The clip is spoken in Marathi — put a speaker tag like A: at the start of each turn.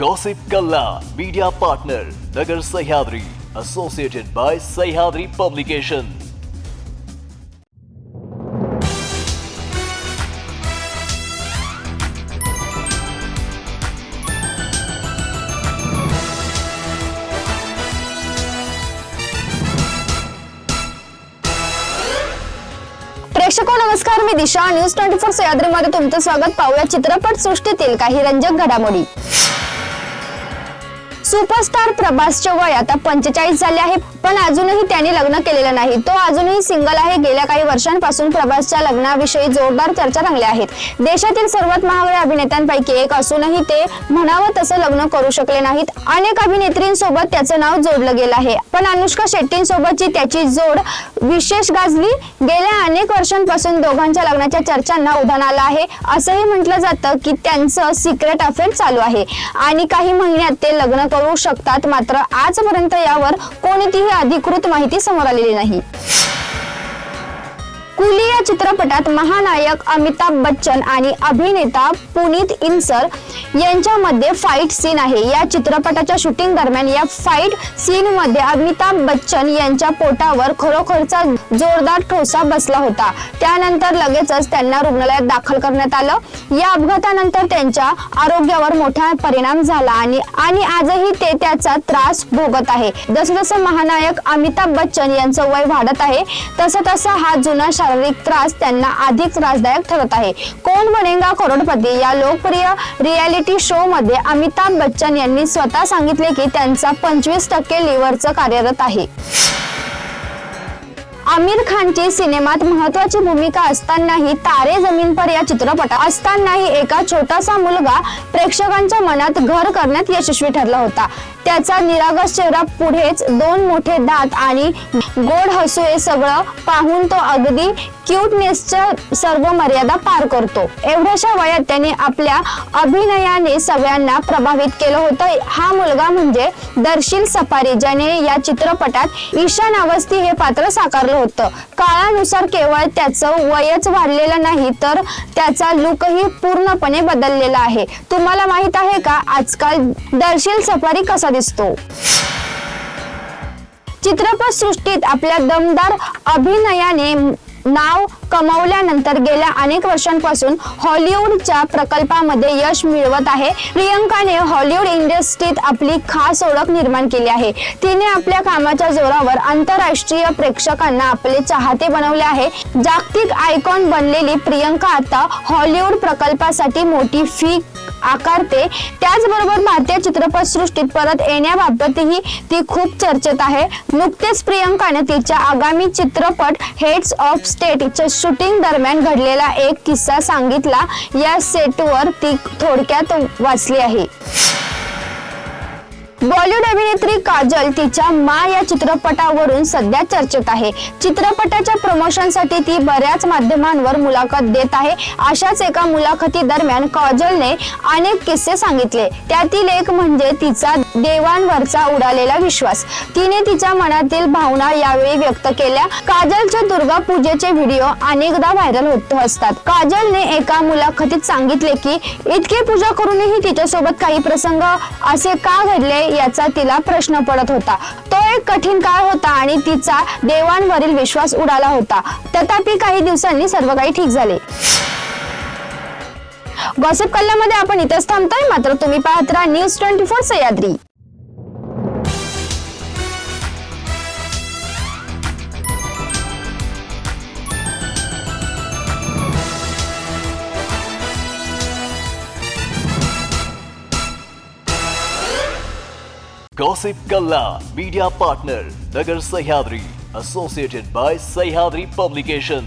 A: गॉसिप गल्ला media partner Nagar Sahyadri associated by Sahyadri publication
B: प्रेक्षको नमस्कार. मी दिशा. न्यूज ट्वेंटी फोर सह्याद्रीमध्ये तुमचं स्वागत. पाहूया चित्रपट सृष्टीतील काही रंजक घडामोडी. सुपरस्टार प्रभासचे वय आता पंचेचाळीस झाले आहे. पण अजूनही त्याने लग्न केलेलं नाही. तो अजूनही सिंगल आहे. गेल्या काही वर्षांपासून प्रभासच्या लग्नाविषयी जोरदार चर्चा रंगल्या आहेत. देशातील सर्वात महागड्या अभिनेत्यांपैकी एक असूनही ते म्हणावं तसं लग्न करू शकले नाहीत. अनेक अभिनेत्रींसोबत त्याचं नाव जोडलं गेलं आहे. पण अनुष्का शेट्टींसोबतची त्याची जोड विशेष गाजली. गेल्या अनेक वर्षांपासून दोघांच्या लग्नाच्या चर्चांना उधाण आलं आहे. असंही म्हटलं जातं की त्यांचं सिक्रेट अफेअर चालू आहे. आणि काही महिन्यात ते लग्न करू शकतात मात्र आजपर्यंत यावर कोणतीही अधिकृत माहिती समोर आलेली नाही. कुली या चित्रपटात महानायक अमिताभ बच्चन आणि अभिनेता पुनीत इन्सर यांच्यामध्ये फाईट सीन आहे. या चित्रपटाच्या शूटिंग दरम्यान या फाईट सीन मध्ये अमिताभ बच्चन यांच्या पोटावर खरोखरचा जोरदार ठोसा बसला होता. त्यानंतर लगेचच त्यांना रुग्णालयात दाखल करण्यात आलं. या अपघातानंतर त्यांच्या आरोग्यावर मोठा परिणाम झाला आणि आणि आजही ते त्याचा त्रास भोगत आहे. जसजसं जसं महानायक अमिताभ बच्चन यांचं वय वाढत आहे तसं तसा हा जुना शारीरिक त्रास त्यांना अधिक त्रासदायक ठरत आहे. कोण बनेगा करोडपती? या लोकप्रिय रियालिटी शो मध्ये अमिताभ बच्चन यांनी स्वतः सांगितले की त्यांचा पंचवीस टक्के लिव्हरचं कार्यरत आहे. आमिर खानची सिनेमात महत्वाची भूमिका असतानाही तारे जमीन पर या चित्रपटात असतानाही एका छोटासा मुलगा प्रेक्षकांच्या मनात घर करण्यात यशस्वी ठरला होता. त्याचा निरागस चेहरा पुढेच दोन मोठे दात आणि गोड हसू हे सगळं पाहून तो अगदी क्यूटनेसच्या सर्व मर्यादा पार करतो. एवढ्याशा वयात त्याने आपल्या अभिनयाने सगळ्यांना प्रभावित केलं होतं. हा मुलगा म्हणजे दर्शील सफारी ज्याने या चित्रपटात ईशान अवस्थी हे पात्र साकारलं होतं. काळानुसार केवळ त्याचं वयच वाढलेलं नाही तर त्याचा लुकही पूर्णपणे बदललेला आहे. तुम्हाला माहीत आहे का आजकाल दर्शील सफारी कसा दिसतो? चित्रपट सृष्टीत आपल्या दमदार अभिनयाने नाव कमवल्यानंतर गेल्या अनेक वर्षांपासून हॉलिवूडच्या प्रकल्पामध्ये यश मिळवत आहे. प्रियंकाने हॉलिवूड इंडस्ट्रीत आपली खास ओळख निर्माण केली आहे. तिने आपल्या कामाच्या जोरावर आंतरराष्ट्रीय प्रेक्षकांना आपले चाहते बनवले आहे. जागतिक आयकॉन बनलेली प्रियंका आता हॉलिवूड प्रकल्पासाठी मोठी फी आकारते. त्याचबरोबर भारतीय चित्रपट सृष्टीत परत येण्याबाबतही ती खूप चर्चेत आहे. नुकतेच प्रियंकाने तिच्या आगामी चित्रपट हेड्स ऑफ स्टेटच्या शूटिंग दरम्यान घडलेला एक किस्सा सांगितला. या सेटवर ती थोडक्यात वाचली आहे. बॉलिवूड अभिनेत्री काजल तिच्या मा या चित्रपटावरून सध्या चर्चेत आहे. चित्रपटाच्या प्रमोशनसाठी ती बऱ्याच माध्यमांवर मुलाखत देत आहे. अशाच एका मुलाखती दरम्यान काजलने अनेक किस्से सांगितले. त्यातील एक म्हणजे तिचा देवांवरचा उडालेला विश्वास. तिने तिच्या मनातील भावना यावेळी व्यक्त केल्या. काजलच्या दुर्गा पूजेचे व्हिडिओ अनेकदा व्हायरल होत असतात. काजलने एका मुलाखतीत सांगितले की इतके पूजा करूनही तिच्यासोबत काही प्रसंग असे का घडले? याचा तिला प्रश्न पडत होता. तो एक कठीण काळ होता आणि तिचा देवांवरील विश्वास उडाला होता. तथापि काही दिवसांनी सर्व काही ठीक झाले. गॉसिप कल्ल्यामध्ये आपण इथंच थांबतोय. मात्र तुम्ही पाहत राहा news twenty four Sahyadri.
A: Gossip Kalla Media Partner Nagar Sahyadri Associated by Sahyadri Publication